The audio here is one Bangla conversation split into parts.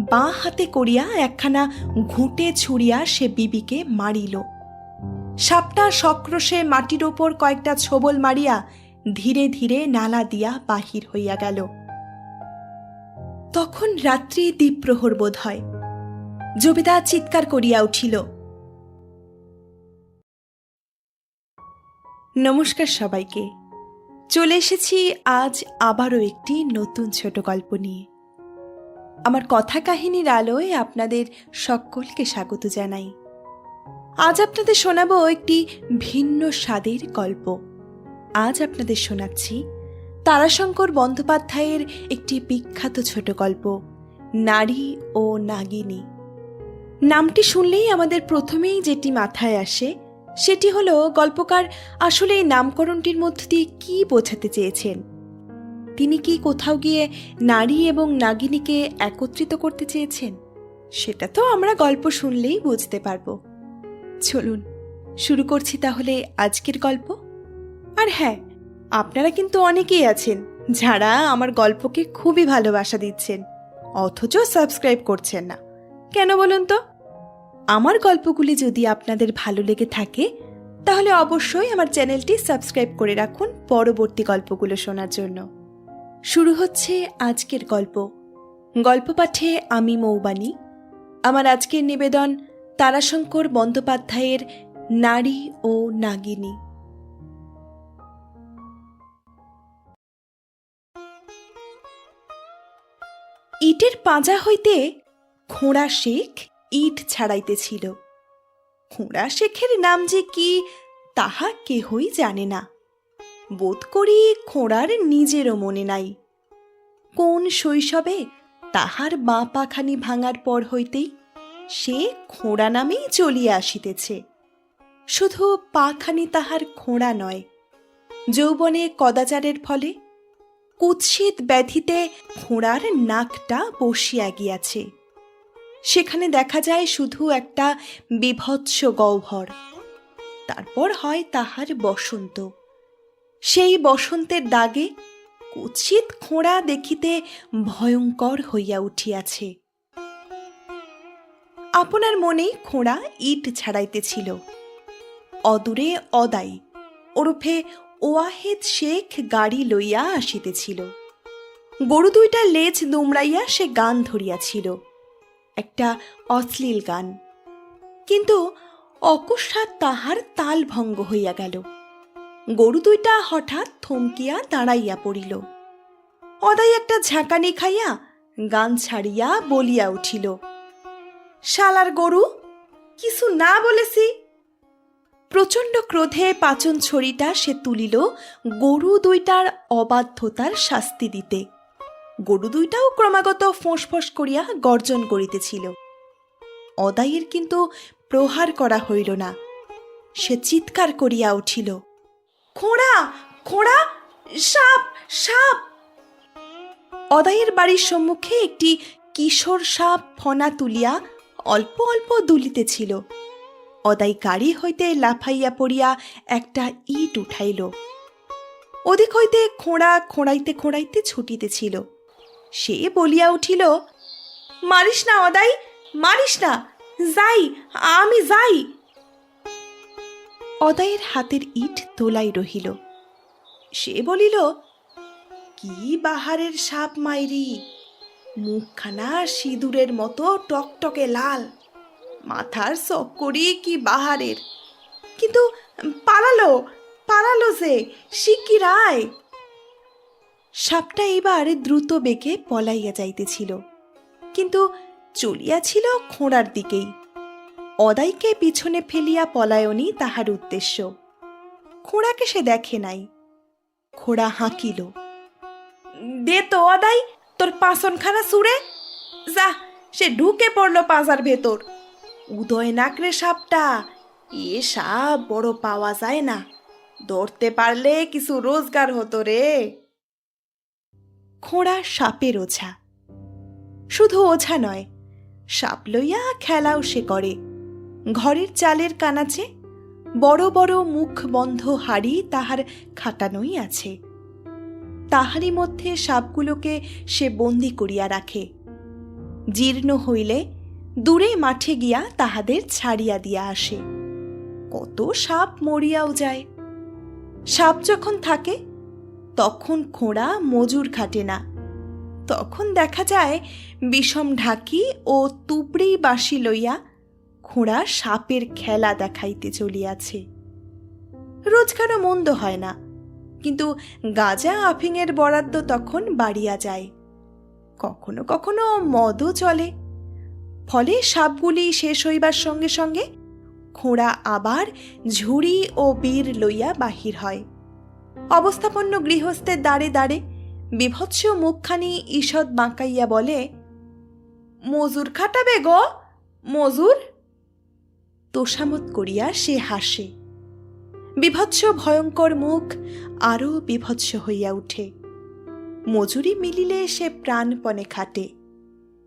বাঁ হাতে করিয়া একখানা ঘুঁটে ছুড়িয়া সে বিবিকে মারিল। সাপটা সক্রোশে মাটির ওপর কয়েকটা ছোবল মারিয়া ধীরে ধীরে নালা দিয়া বাহির হইয়া গেল। তখন রাত্রি দ্বীপ্রহর বোধ হয়। জবিতা চিৎকার করিয়া উঠিল। নমস্কার সবাইকে। চলে এসেছি আজ আবারও একটি নতুন ছোট গল্প নিয়ে। আমার কথা কাহিনীর আলোয় আপনাদের সকলকে স্বাগত জানাই। আজ আপনাদের শোনাবো একটি ভিন্ন স্বাদের গল্প। আজ আপনাদের শোনাচ্ছি তারাশঙ্কর বন্দ্যোপাধ্যায়ের একটি বিখ্যাত ছোট গল্প, নারী ও নাগিনী। নামটি শুনলেই আমাদের প্রথমেই যেটি মাথায় আসে, সেটি হলো গল্পকার আসলে এই নামকরণটির মধ্য দিয়ে কি বোঝাতে চেয়েছেন। তিনি কি কোথাও গিয়ে নারী এবং নাগিনীকে একত্রিত করতে চেয়েছেন? সেটা তো আমরা গল্প শুনলেই বুঝতে পারব। চলুন, শুরু করছি তাহলে আজকের গল্প। আর হ্যাঁ আপনারা কিন্তু অনেকেই আছেন যারা আমার গল্পকে খুবই ভালোবাসা দিচ্ছেন, অথচ সাবস্ক্রাইব করছেন না। কেন বলুন তো? আমার গল্পগুলি যদি আপনাদের ভালো লেগে থাকে, তাহলে অবশ্যই আমার চ্যানেলটি সাবস্ক্রাইব করে রাখুন পরবর্তী গল্পগুলো শোনার জন্য। শুরু হচ্ছে আজকের গল্প। গল্প পাঠে আমি মৌবানী আমার আজকের নিবেদন তারাশঙ্কর বন্দ্যোপাধ্যায়ের নারী ও নাগিনী। ইটের পাঁজা হইতে খোঁড়া শেখ ইট ছাড়াইতেছিল। খোঁড়া শেখের নাম যে কি, তাহা কেহই জানে না। বোধ করি খোঁড়ার নিজেরও মনে নাই। কোন শৈশবে তাহার বাঁ পাখানি ভাঙার পর হইতেই সে খোঁড়া নামেই চলিয়া আসিতেছে। শুধু পাখানি তাহার খোঁড়া নয়, যৌবনে কদাচারের ফলে কুৎসিত ব্যাধিতে খোঁড়ার নাকটা বসিয়া গিয়াছে। সেখানে দেখা যায় শুধু একটা বিভৎস গহ্বর, তারপর হয় তাহার বসন্ত। সেই বসন্তের দাগে কুৎসিত খোঁড়া দেখিতে ভয়ঙ্কর হইয়া উঠিয়াছে। আপনার মনেই খোঁড়া ইট ছাড়াইতেছিল। অদূরে অদাই ওরফে ওয়াহেদ শেখ গাড়ি লইয়া আসিতেছিল। গরু দুইটা লেজ দুমড়াইয়া সে গান ধরিয়াছিল। একটা অশ্লীল গান। কিন্তু অকস্মাৎ তাহার তাল ভঙ্গ হইয়া গেল। গরু দুইটা হঠাৎ থমকিয়া দাঁড়াইয়া পড়িল। অদাই একটা ঝাঁকানি খাইয়া গান ছাড়িয়া বলিয়া উঠিল, শালার গরু, কিছু না বলেছি? প্রচণ্ড ক্রোধে পাচন ছড়িটা সে তুলিল গরু দুইটার অবাধ্যতার শাস্তি দিতে। গরু দুইটাও ক্রমাগত ফোঁস করিয়া গর্জন করিতেছিল। অদাইয়ের কিন্তু প্রহার করা হইল না। সে চিৎকার করিয়া উঠিল খোঁড়া খোঁড়া, সাপ সাপ। অদায়ের বাড়ির সম্মুখে একটি কিশোর সাপ ফনা তুলিয়া অল্প অল্প দুলিতেছিল। অদাই গাড়ি হইতে লাফাইয়া পড়িয়া একটা ইট উঠাইল। ওদিক হইতে খোঁড়া, খোঁড়াইতে খোঁড়াইতে ছুটিতেছিল। সে বলিয়া উঠিল, মারিস না অদাই, মারিস না, যাই, আমি যাই। অদাইয়ের হাতের ইট তোলাই রহিল। সে বলিল, কি বাহারের সাপ মাইরি? মুখখানা সিঁদুরের মতো টকটকে লাল। মাথার চক্করি কি বাহারের? কিন্তু পালালো পালালো যে শিকিরায় সাপটা এবার দ্রুত বেগে পলাইয়া যাইতেছিল, কিন্তু চলিয়াছিল খোঁড়ার দিকেই। অদাইকে পিছনে ফেলিয়া পলায়নই তাহার উদ্দেশ্য। খোঁড়াকে সে দেখে নাই। খোড়া হাঁকিল। দে তো অদাই, তোর পাসনখানা সুরে যা, সে ঢুকে পড়ল পাজার ভেতর। উদয় নাকরে সাপটা, এ সাপ বড় পাওয়া যায় না। ধরতে পারলে কিছু রোজগার হতো রে। খোঁড়া সাপের ওঝা। শুধু ওঝা নয়, সাপ লইয়া খেলাও সে করে। ঘরের চালের কানাচে বড় বড় মুখ বন্ধ হাড়ি তাহার খাটানোই আছে। তাহারই মধ্যে সাপগুলোকে সে বন্দি করিয়া রাখে। জীর্ণ হইলে দূরে মাঠে গিয়া তাহাদের ছাড়িয়া দিয়া আসে। কত সাপ মরিয়াও যায়। সাপ যখন থাকে, তখন খোঁড়া মজুর খাটে না। তখন দেখা যায় বিষম ঢাকি ও তুবড়ি বাঁশি লইয়া খোঁড়া সাপের খেলা দেখাইতে চলিয়াছে। রোজগারও মন্দ হয় না, কিন্তু গাজা আফিংয়ের বরাদ্দ তখন বাড়িয়া যায়। কখনো কখনো মদও চলে। ফলে সাপগুলি শেষ হইবার সঙ্গে সঙ্গে খোঁড়া আবার ঝুড়ি ও বীর লইয়া বাহির হয়। অবস্থাপন্ন গৃহস্থের দাঁড়ে দাঁড়ে বিভৎস মুখখানি ঈষৎ বাঁকাইয়া বলে, মজুর খাটাবে গো, মজুর? তোষামত করিয়া সে হাসে। বিভৎস ভয়ঙ্কর মুখ আরও বিভৎস হইয়া উঠে। মজুরি মিলিলে সে প্রাণপণে খাটে।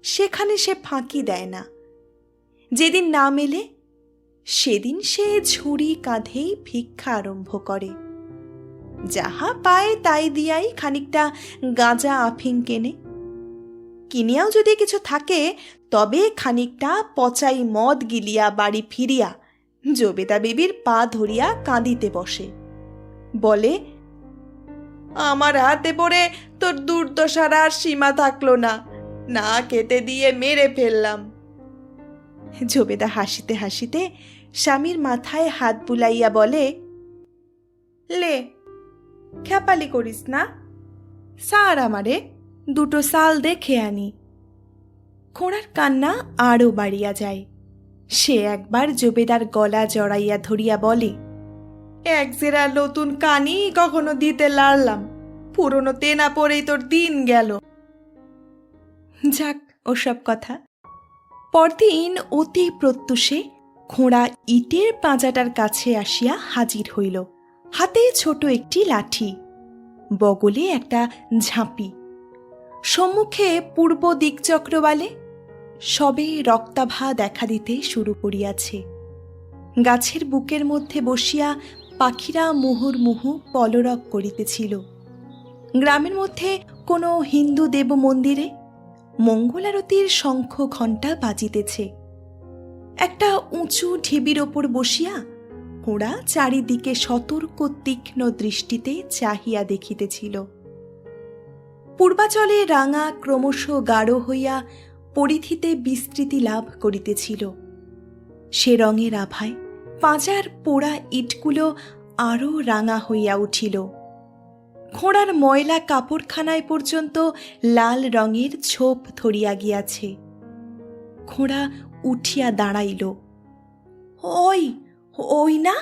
সেখানে সে ফাঁকি দেয় না। যেদিন না মেলে, সেদিন সে ঝুড়ি কাঁধেই ভিক্ষা আরম্ভ করে। যাহা পায় তাই দিয়াই খানিকটা গাঁজা আফিং কেনে। কিনিয়াও যদি কিছু থাকে, তবে খানিকটা পচাই মদ গিলিয়া বাড়ি ফিরিয়া জবেদা বেবির পা ধরিয়া কাঁদিতে বসে। বলে, আমার হাতে পড়ে তোর দুর্দশার আর সীমা থাকল না না খেতে দিয়ে মেরে ফেললাম। জবেদা হাসিতে হাসিতে স্বামীর মাথায় হাত বুলাইয়া বলে, লে খ্যাপালি করিস না, সার আমারে দুটো সাল দেখে আনি। খোঁড়ার কান্না আরও বাড়িয়া যায়। সে একবার জবেদার গলা জড়াইয়া ধরিয়া বলে, এক জেরা নতুন কানি কখনো দিতে লাড়লাম পুরনো তেনা পরেই তোর দিন গেল। যাক, ওসব কথা। পরদিন অতি প্রত্যুষে খোঁড়া ইটের পাঁজাটার কাছে আসিয়া হাজির হইল। হাতে ছোট একটি লাঠি, বগলে একটা ঝাঁপি। সম্মুখে পূর্ব দিকচক্রবালে সবে রক্তাভা দেখা দিতে শুরু করিয়াছে। গাছের বুকের মধ্যে বসিয়া পাখিরা মুহুর্মুহু পলরব করিতেছিল। গ্রামের মধ্যে কোনো হিন্দু দেব মন্দিরে মঙ্গলারতির শঙ্খ ঘণ্টা বাজিতেছে। একটা উঁচু ঢিবির ওপর বসিয়া ওরা চারিদিকে সতর্ক তীক্ষ্ণ দৃষ্টিতে চাহিয়া দেখিতেছিল। পূর্বাচলে রাঙা ক্রমশ গাঢ় হইয়া পরিধিতে বিস্তৃতি লাভ করিতেছিল। সে রঙের আভায় পাঁজার পোড়া ইটগুলো আরও রাঙা হইয়া উঠিল। ঘোড়ার ময়লা কাপড়খানায় পর্যন্ত লাল রঙের ছোপ ধরিয়া গিয়াছে। ঘোড়া উঠিয়া দাঁড়াইল। ওই ওই না?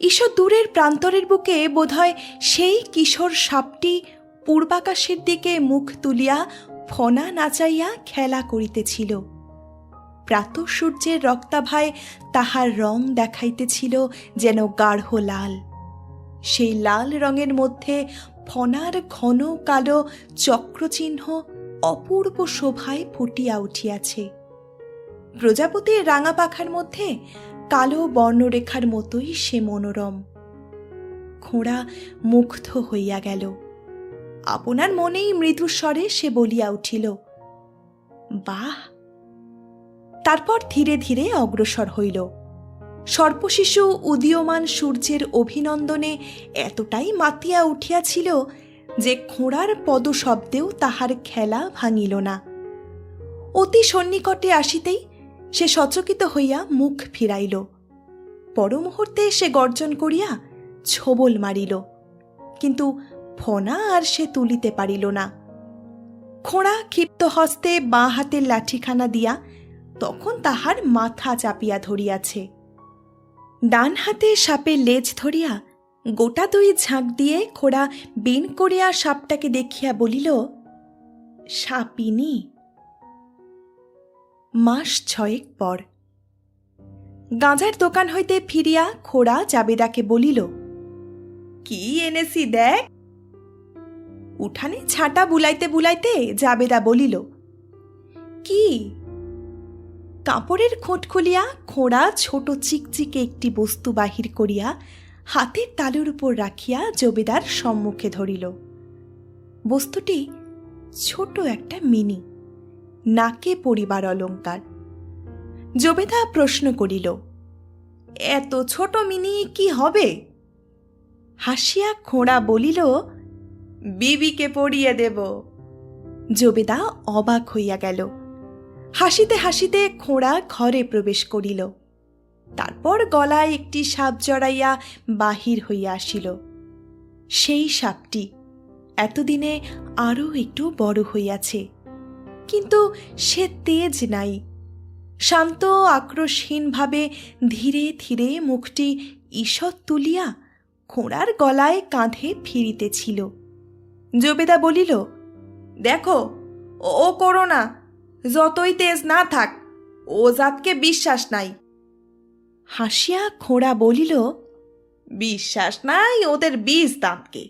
ঈষৎ দূরের প্রান্তরের বুকে বোধহয় সেই কিশোর সাপটি পূর্বাকাশের দিকে মুখ তুলিয়া ফনা নাচাইয়া খেলা করিতেছিল। প্রাত সূর্যের রক্তাভায় তাহার রং দেখাইতেছিল যেন গাঢ় লাল। সেই লাল রঙের মধ্যে ফনার ঘন কালো চক্রচিহ্ন অপূর্ব শোভায় ফুটিয়া উঠিয়াছে। প্রজাপতির রাঙা পাখার মধ্যে কালো বর্ণরেখার মতোই সে মনোরম। খোঁড়া মুগ্ধ হইয়া গেল। আপনার মনেই মৃদুস্বরে সে বলিয়া উঠিল, বাহ! তারপর ধীরে ধীরে অগ্রসর হইল। সর্পশিশু উদীয়মান সূর্যের অভিনন্দনে এতটাই মাতিয়া উঠিয়াছিল যে খোঁড়ার পদশব্দেও তাহার খেলা ভাঙিল না। অতি সন্নিকটে আসিতেই সে সচকিত হইয়া মুখ ফিরাইল। পর মুহূর্তে সে গর্জন করিয়া ছোবল মারিল। কিন্তু ফনা আর সে তুলিতে পারিল না। খোঁড়া ক্ষিপ্ত হস্তে বাঁ হাতের লাঠিখানা দিয়া তখন তাহার মাথা চাপিয়া ধরিয়াছে। ডান হাতে সাপের লেজ ধরিয়া গোটা দুই ঝাঁক দিয়ে খোড়া বিন করিয়া সাপটাকে দেখিয়া বলিল, সাপিনী! মাস ছয়েক পর। গাঁজার দোকান হইতে ফিরিয়া খোড়া জাবেদাকে বলিল, কি এনেছি দেখ উঠানে ছাটা বুলাইতে বুলাইতে জাবেদা বলিল, কি? কাপড়ের খোঁট খুলিয়া খোঁড়া ছোট চিকচিকে একটি বস্তু বাহির করিয়া হাতের তালুর উপর রাখিয়া জবেদার সম্মুখে ধরিল। বস্তুটি ছোট একটা মিনি, নাকে পরিবার অলঙ্কার। জবেদা প্রশ্ন করিল, এত ছোট মিনি কি হবে? হাসিয়া খোঁড়া বলিল বিবিকে পড়িয়ে দেব। জবেদা অবাক হইয়া গেল। হাসিতে হাসিতে খোঁড়া ঘরে প্রবেশ করিল। তারপর গলায় একটি সাপ জড়াইয়া বাহির হইয়া আসিল। সেই সাপটি এতদিনে আরও একটু বড় হইয়াছে, কিন্তু সে তেজ নাই। শান্ত, আক্রোশহীনভাবে ধীরে ধীরে মুখটি ঈষৎ তুলিয়া খোঁড়ার গলায় কাঁধে ফিরিতেছিল। জবেদা বলিল, দেখো, ও করো না, যতই তেজ না থাক, ও জাতকে বিশ্বাস নাই। হাসিয়া খোঁড়া বলিল, বিশ্বাস নাই ওদের বিষ দাঁতকে,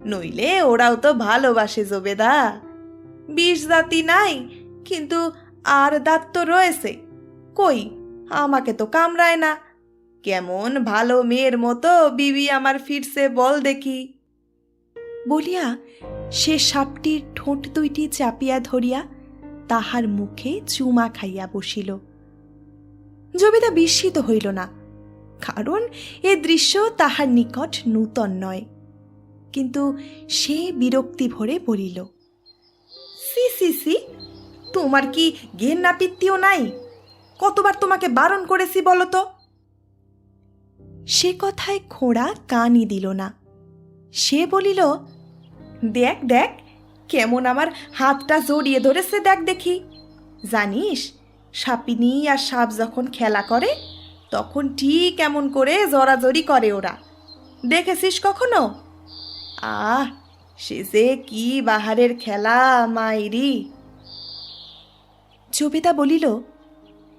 নইলে ওরাও তো ভালোবাসে জবেদা। বিষ দাঁতি নাই, কিন্তু আর দাঁত তো রয়েছে, কই আমাকে তো কামড়ায় না। কেমন ভালো মেয়ের মতো বিবি আমার ফিরছে বল দেখি। বলিয়া সে সাপটির ঠোঁট দুইটি চাপিয়া ধরিয়া তাহার মুখে চুমা খাইয়া বসিল। জবেদা বিস্মিত হইল না, কারণ এ দৃশ্য তাহার নিকট নূতন নয়। কিন্তু সে বিরক্তি ভরে বলিল, সি সি সি, তোমার কি জ্ঞান নাপিত্তিও নাই? কতবার তোমাকে বারণ করেছি বলো তো? সে কথায় খোঁড়া কানই দিল না। সে বলিল দেখ দেখ, কেমন আমার হাতটা জড়িয়ে ধরেছে, দেখ দেখি। জানিস, সাপিনী আর সাপ যখন খেলা করে, তখন ঠিক এমন করে জড়াজড়ি করে ওরা। দেখেছিস কখনো? আহ, সে যে কি বাহারের খেলা, মাইরি। জবিতা বলিল,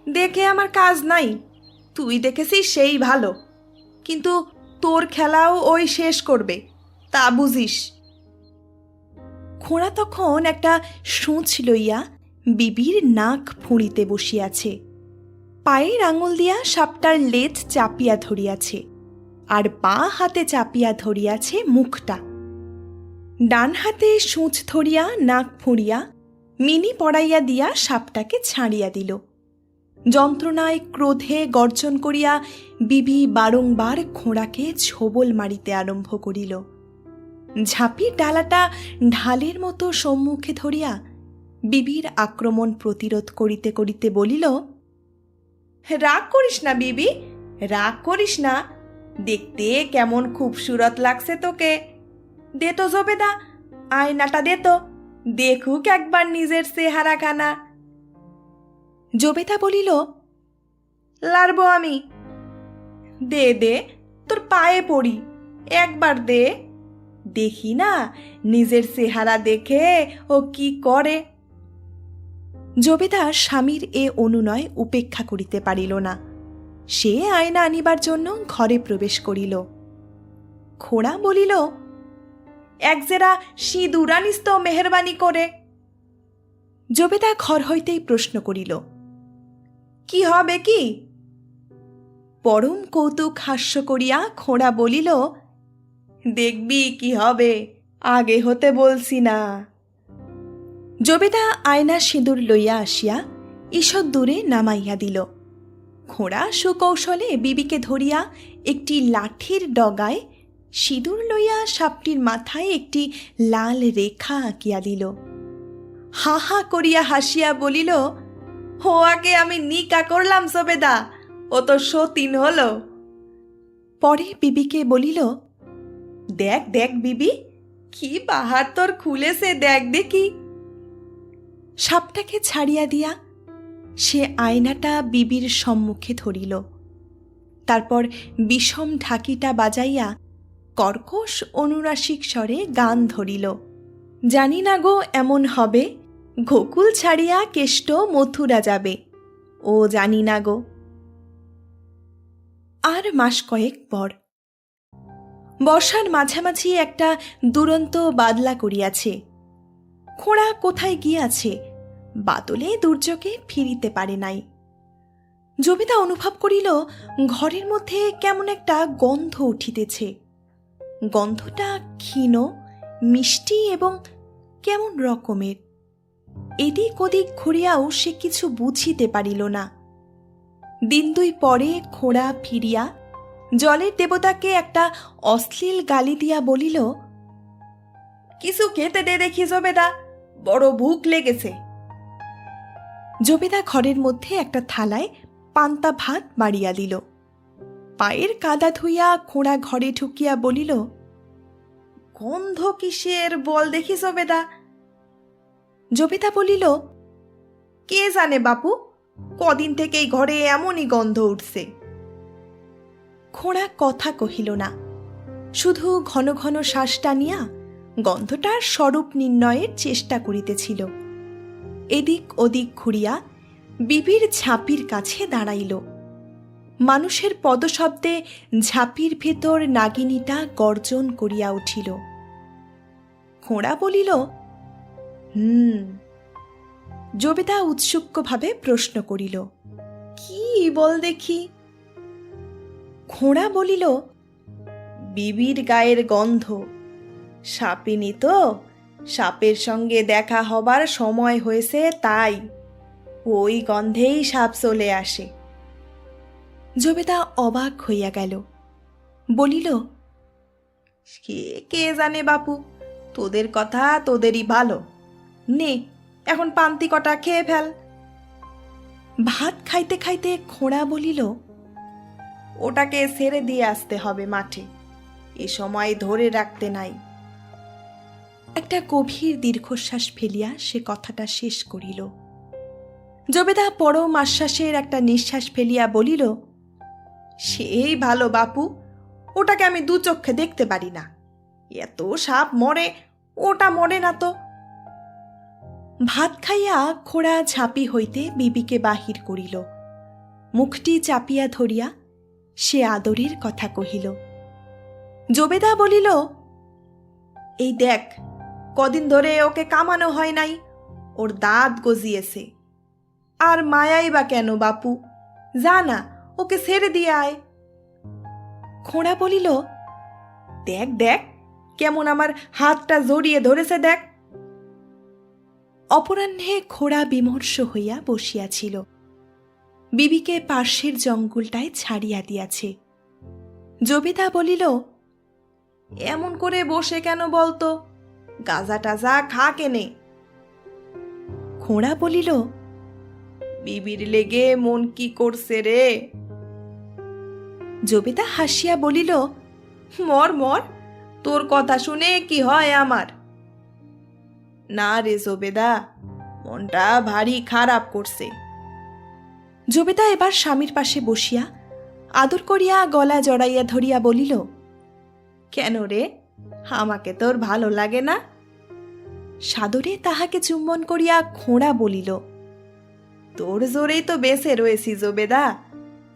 দেখে আমার কাজ নাই। তুই দেখেছিস সেই ভালো। কিন্তু তোর খেলাও ওই শেষ করবে, তা বুঝিস। খোঁড়া তখন একটা সূচ লইয়া বিবির নাক ফুঁড়িতে বসিয়াছে। পায়ের আঙুল দিয়া সাপটার লেজ চাপিয়া ধরিয়াছে আর পা হাতে চাপিয়া ধরিয়াছে মুখটা। ডান হাতে সূচ ধরিয়া নাক ফুঁড়িয়া মিনি পড়াইয়া দিয়া সাপটাকে ছাড়িয়া দিল। যন্ত্রণায় ক্রোধে গর্জন করিয়া বিবি বারংবার খোঁড়াকে ছোবল মারিতে আরম্ভ করিল। ঝাঁপির ডালাটা ঢালের মতো সম্মুখে ধরিয়া বিবির আক্রমণ প্রতিরোধ করিতে করিতে বলিল, রাগ করিস না বিবি, রাগ করিস না। দেখতে কেমন খুবসুরত লাগছে তোকে। দে তো জবেদা, আয়নাটা দে তো। দেখুক একবার নিজের চেহারা খানা জবেদা বলিল লারবো আমি। দে দে, তোর পায়ে পড়ি। একবার দে। দেখি না, নিজের চেহারা দেখে ও কি করে? জবেদা স্বামীর এ অনুনয় উপেক্ষা করিতে পারিল না। সে আয়না আনিবার জন্য ঘরে প্রবেশ করিল। খোড়া বলিল, এক জেরা সিঁদুর আনিস তো মেহরবানি করে। জবেদা ঘর হইতেই প্রশ্ন করিল, কি হবে কি? পরম কৌতুক হাস্য করিয়া খোঁড়া বলিল দেখবি কি হবে। আগে হতে বলছি না। জবেদা আয়না সিঁদুর লইয়া আসিয়া ঈষৎ দূরে নামাইয়া দিল। খোঁড়া সুকৌশলে বিবিকে ধরিয়া একটি লাঠির ডগায় সিঁদুর লইয়া সাপটির মাথায় একটি লাল রেখা আঁকিয়া দিল। হা হা করিয়া হাসিয়া বলিল হোয়াকে আমি নিকা করলাম সবেদা ও তো সতীন হলো। পরে বিবিকে বলিল দেখ দেখ বিবি। কি পাহাড় তোর খুলেছে দেখ দেখি। সাপটাকে ছাড়িয়া দিয়া সে আয়নাটা বিবির সম্মুখে ধরিল। তারপর বিষম ঢাকিটা বাজাইয়া কর্কশ অনুরাসিক স্বরে গান ধরিল। জানি না গো এমন হবে? গোকুল ছাড়িয়া কেষ্ট মথুরা যাবে। ও জানি না গো। আর মাস কয়েক পর বর্ষার মাঝামাঝি একটা দুরন্ত বাদলা করিয়াছে। খোঁড়া কোথায় গিয়াছে বাদলে দুর্যোগে ফিরিতে পারে নাই। জমিদা অনুভব করিল, ঘরের মধ্যে কেমন একটা গন্ধ উঠিতেছে। গন্ধটা ক্ষীণ, মিষ্টি এবং কেমন রকমের। এদিক ওদিক ঘুরিয়াও সে কিছু বুঝিতে পারিল না। দিন দুই পরে খোঁড়া ফিরিয়া জলের দেবতাকে একটা অশ্লীল গালি দিয়া বলিল, কিছু খেতে দে দেখি জবেদা, বড় ভুক লেগেছে। জবেদা ঘরের মধ্যে একটা থালায় পান্তা ভাত মারিয়া দিল। পায়ের কাদা ধুইয়া খোঁড়া ঘরে ঢুকিয়া বলিল, গন্ধ কিসের বল দেখি জবেদা? জবেদা বলিল, কে জানে বাপু, কদিন থেকেই ঘরে এমনই গন্ধ উঠছে। খোঁড়া কথা কহিল না। শুধু ঘন ঘন শ্বাস টানিয়া গন্ধটার স্বরূপ নির্ণয়ের চেষ্টা করিতেছিল। এদিক ওদিক ঘুরিয়া বিবির ঝাঁপির কাছে দাঁড়াইল। মানুষের পদশব্দে ঝাঁপির ভেতর নাগিনীটা গর্জন করিয়া উঠিল। খোঁড়া বলিল, হুম। জবেদা উৎসুক্যভাবে প্রশ্ন করিল, কি বল দেখি? খোঁড়া বলিল, বিবির গায়ের গন্ধ। সাপিনী তো, সাপের সঙ্গে দেখা হবার সময় হয়েছে তাই। ওই গন্ধেই সাপ চলে আসে। জবেদা অবাক হইয়া গেল। বলিল কে কে জানে বাপু, তোদের কথা তোদেরই ভালো। নে, এখন পান্তি কটা খেয়ে ফেল। ভাত খাইতে খাইতে খোঁড়া বলিল ওটাকে ছেড়ে দিয়ে আসতে হবে মাঠে। এ সময় ধরে রাখতে নাই। একটা গভীর দীর্ঘশ্বাস ফেলিয়া সে কথাটা শেষ করিল। জবেদা পরম আশ্বাসের একটা নিঃশ্বাস ফেলিয়া বলিল, সেই ভালো বাপু, ওটাকে আমি দু চক্ষে দেখতে পারি না। এত সাপ মরে, ওটা মরে না তো? ভাত খাইয়া খোড়া ঝাঁপি হইতে বিবিকে বাহির করিল। মুখটি চাপিয়া ধরিয়া সে আদরের কথা কহিল। জবেদা বলিল, এই দেখ, কদিন ধরে ওকে কামানো হয় নাই, ওর দাঁত গজিয়েছে। আর মায়াই বা কেন বাপু? যা না, ওকে ছেড়ে দিয়ে আয়। খোঁড়া বলিল, দেখ দেখ, কেমন আমার হাতটা জড়িয়ে ধরেছে, দেখ। অপরাহ্নে খোড়া বিমর্ষ হইয়া বসিয়াছিল। বিবিকে পার্শ্বের জঙ্গলটায় ছাড়িয়া দিয়াছে। জবিতা বলিল, এমন করে বসে কেন বলতো? গাজা টাজা খা কেনে। খোঁড়া বলিল, বিবির লেগে মন কি করছে রে? জবিতা হাসিয়া বলিল, মর মর, তোর কথা শুনে কি হয় আমার? না রে জবেদা, মনটা ভারী খারাপ করছে। জবেদা এবার স্বামীর পাশে বসিয়া আদর করিয়া গলা জড়াইয়া ধরিয়া বলিল, কেন রে? আমাকে তোর ভালো লাগে না? সাদরে তাহাকে চুম্বন করিয়া খোঁড়া বলিল, তোর জোরেই তো বেঁচে রয়েছি জবেদা,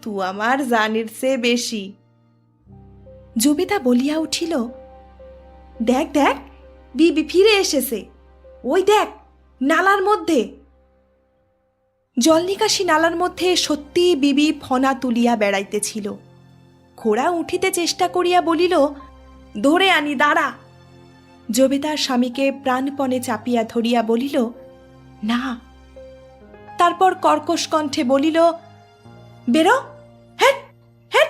তু আমার জানির চেয়ে বেশি। জবিতা বলিয়া উঠিল, দেখ দেখ, বিবি ফিরে এসেছে। ওই দেখ, নালার মধ্যে। জল নিকাশি নালার মধ্যে সত্যি বিবি ফনা তুলিয়া বেড়াইতেছিল। খোড়া উঠিতে চেষ্টা করিয়া বলিল, ধরে আনি, দাঁড়া। জবেদার স্বামীকে প্রাণপণে চাপিয়া ধরিয়া বলিল, না। তারপর কর্কশ কণ্ঠে বলিল, বেরো হ্যাট হ্যাট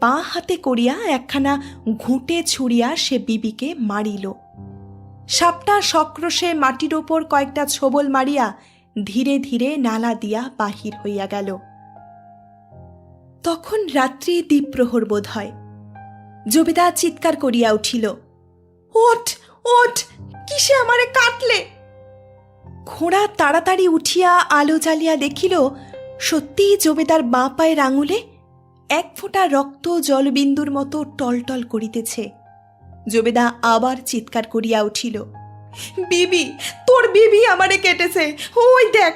বাঁ হাতে করিয়া একখানা ঘুঁটে ছুড়িয়া সে বিবিকে মারিল। সাপটা সক্রোশে মাটির ওপর কয়েকটা ছোবল মারিয়া ধীরে ধীরে নালা দিয়া বাহির হইয়া গেল। তখন রাত্রি দ্বীপ্রহর বোধ হয়। জবিদা চিৎকার করিয়া উঠিল, ওঠ ওঠ, কিসে আমারে কাটলে ঘোড়া তাড়াতাড়ি উঠিয়া আলো জ্বালিয়া দেখিল, সত্যিই জবেদার বাঁ পায়ের আঙুলে এক ফোঁটা রক্ত জলবিন্দুর মতো টলটল করিতেছে। জবেদা আবার চিৎকার করিয়া উঠিল বিবি, তোর বিবি আমারে কেটেছে। ওই দেখ।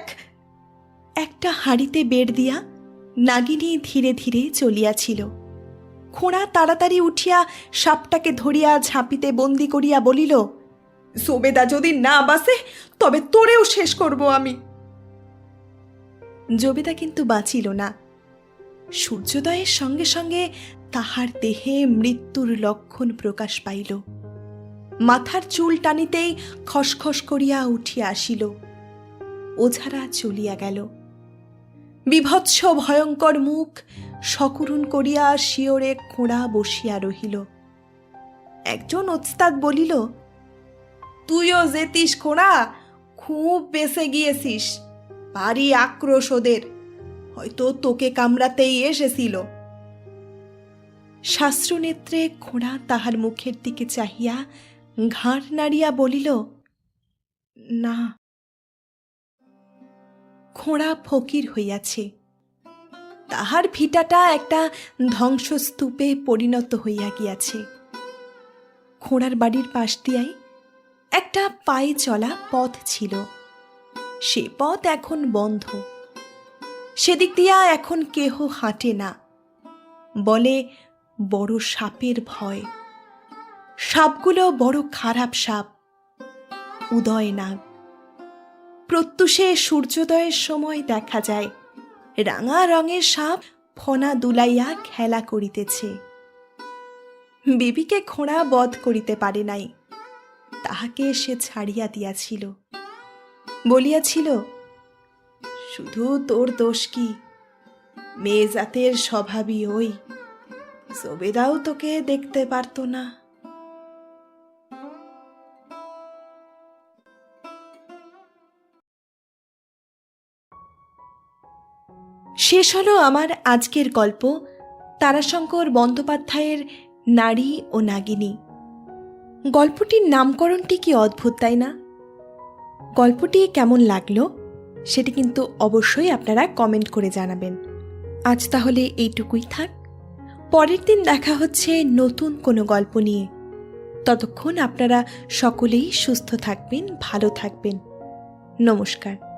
একটা হাড়িতে বেড় দিয়া নাগিনী ধীরে ধীরে চলিয়াছিল। খোঁড়া তাড়াতাড়ি উঠিয়া সাপটাকে ধরিয়া ঝাঁপিতে বন্দি করিয়া বলিল, সোবেদা যদি না বাসে তবে তোরেও শেষ করব আমি। জবেদা কিন্তু বাঁচিল না। সূর্যোদয়ের সঙ্গে সঙ্গে তাহার দেহে মৃত্যুর লক্ষণ প্রকাশ পাইল। মাথার চুল টানিতেই খসখস করিয়া উঠিয়া আসিল। ওঝারা চলিয়া গেল। বিভৎস ভয়ঙ্কর মুখ সকরুণ করিয়া শিওরে খোঁড়া বসিয়া রহিল। একজন ওস্তাদ বলিল, তুইও যেতিস খোঁড়া, খুব বেসে গিয়েছিস। ভারী আক্রোশ ওদের। হয়তো তোকে কামড়াতেই এসেছিল। শাস্ত্রনেত্রে খোঁড়া তাহার মুখের দিকে চাহিয়া ঘাড় নাড়িয়া বলিল, না। খোঁড়া ফকির হইয়াছে। তাহার ভিটাটা একটা ধ্বংসস্তূপে পরিণত হইয়া গিয়াছে। খোঁড়ার বাড়ির পাশ দিয়াই একটা পায়ে চলা পথ ছিল। সে পথ এখন বন্ধ। সেদিক দিয়া এখন কেহ হাঁটে না। বলে, বড় সাপের ভয়। সাপগুলো বড় খারাপ সাপ। উদয় নাগ। প্রত্যুষে সূর্যোদয়ের সময় দেখা যায়, রাঙা রঙের সাপ ফনা দুলাইয়া খেলা করিতেছে। বিবিকে খোঁড়া বধ করিতে পারে নাই, তাহাকে সে ছাড়িয়া দিয়াছিল। বলিয়াছিল, শুধু তোর দোষ কি? মেয়ে জাতের স্বভাবই ওই, জবেদাও তোকে দেখতে পারতো না। শেষ হলো আমার আজকের গল্প, তারাশঙ্কর বন্দ্যোপাধ্যায়ের নারী ও নাগিনী। গল্পটির নামকরণটি কি অদ্ভুত, তাই না? গল্পটি কেমন লাগল, সেটি কিন্তু অবশ্যই আপনারা কমেন্ট করে জানাবেন। আজ তাহলে এইটুকুই থাক। পরের দিন দেখা হচ্ছে নতুন কোনো গল্প নিয়ে। ততক্ষণ আপনারা সকলেই সুস্থ থাকবেন, ভালো থাকবেন। নমস্কার।